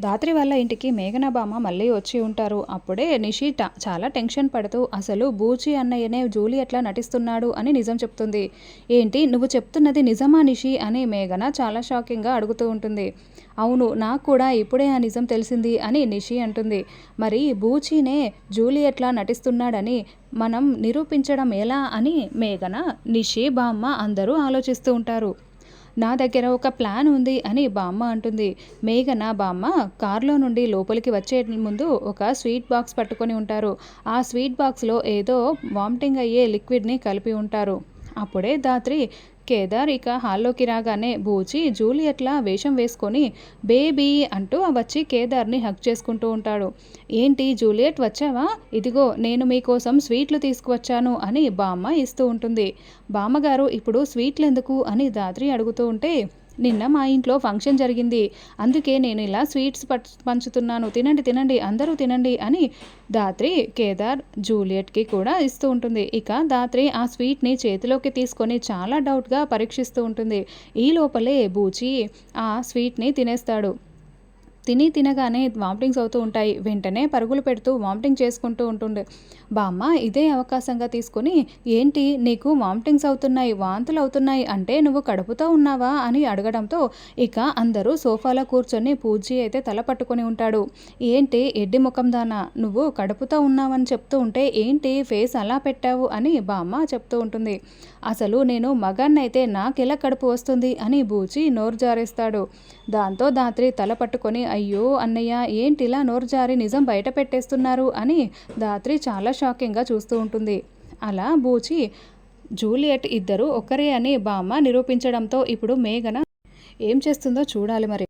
దాత్రి వాళ్ళ ఇంటికి మేఘన మళ్ళీ వచ్చి ఉంటారు. అప్పుడే నిషి ట- చాలా టెన్షన్ పడుతూ అసలు బూచి అన్నయ్యనే జూలియట్లా నటిస్తున్నాడు? అని నిజం చెప్తుంది. ఏంటి నువ్వు చెప్తున్నది నిజమా నిషి? అని మేఘన చాలా షాకింగ్గా అడుగుతూ ఉంటుంది. అవును నాకు కూడా ఇప్పుడే ఆ నిజం తెలిసింది అని నిషి అంటుంది. మరి బూచీనే జూలియట్లా నటిస్తున్నాడని మనం నిరూపించడం ఎలా? అని మేఘన నిషి బామ్మ అందరూ ఆలోచిస్తూ ఉంటారు. నా దగ్గర ఒక ప్లాన్ ఉంది అని బామ్మ అంటుంది. మేఘన బామ్మ కారులో నుండి లోపలికి వచ్చే ముందు ఒక స్వీట్ బాక్స్ పట్టుకొని ఉంటారు. ఆ స్వీట్ బాక్స్లో ఏదో వామిటింగ్ అయ్యే లిక్విడ్ని కలిపి ఉంటారు. అప్పుడే దాత్రి కేదార్ ఇక హాల్లోకి రాగానే బూచి జూలియట్లా వేషం వేసుకొని బేబీ అంటూ వచ్చి కేదార్ని హక్ చేసుకుంటూ ఉంటాడు. ఏంటి జూలియట్ వచ్చావా? ఇదిగో నేను మీకోసం స్వీట్లు తీసుకువచ్చాను అని బామ్మ ఇస్తూ ఉంటుంది. బామ్మగారు ఇప్పుడు స్వీట్లు ఎందుకు అని దాత్రి అడుగుతూ ఉంటే నిన్న మా ఇంట్లో ఫంక్షన్ జరిగింది. అందుకే నేను ఇలా స్వీట్స్ పంచుతున్నాను. తినండి తినండి అందరూ తినండి అని దాత్రి కేదార్ జూలియట్కి కూడా ఇస్తూ ఉంటుంది. ఇక దాత్రి ఆ స్వీట్ని చేతిలోకి తీసుకొని చాలా డౌట్గా పరీక్షిస్తూ ఉంటుంది. ఈ లోపలే బూచి ఆ స్వీట్ని తినేస్తాడు. తిని తినగానే వామిటింగ్స్ అవుతూ ఉంటాయి. వెంటనే పరుగులు పెడుతూ వామిటింగ్ చేసుకుంటూ ఉంటుంది బామ్మ ఇదే అవకాశంగా తీసుకొని ఏంటి నీకు వామిటింగ్స్ అవుతున్నాయి వాంతులు అవుతున్నాయి అంటే నువ్వు కడుపుతో ఉన్నావా? అని అడగడంతో ఇక అందరూ సోఫాలో కూర్చొని పూజీ అయితే తల పట్టుకొని ఉంటాడు. ఏంటి ఎడ్డి ముఖం దానా? నువ్వు కడుపుతో ఉన్నావని చెప్తూ ఉంటే ఏంటి ఫేస్ అలా పెట్టావు? అని బామ్మ చెప్తూ ఉంటుంది. అసలు నేను మగాన్నైతే నాకెలా కడుపు వస్తుంది? అని బూచి నోరు జారేస్తాడు. దాంతో దాత్రి తల పట్టుకొని అయ్యో అన్నయ్య ఏంటిలా ఇలా నోర్జారి నిజం బయట పెట్టేస్తున్నారు అని దాత్రి చాలా షాకింగ్గా చూస్తూ ఉంటుంది. అలా బూచి జూలియట్ ఇద్దరు ఒకరే అని బామ్మ నిరూపించడంతో ఇప్పుడు మేఘన ఏం చేస్తుందో చూడాలి మరి.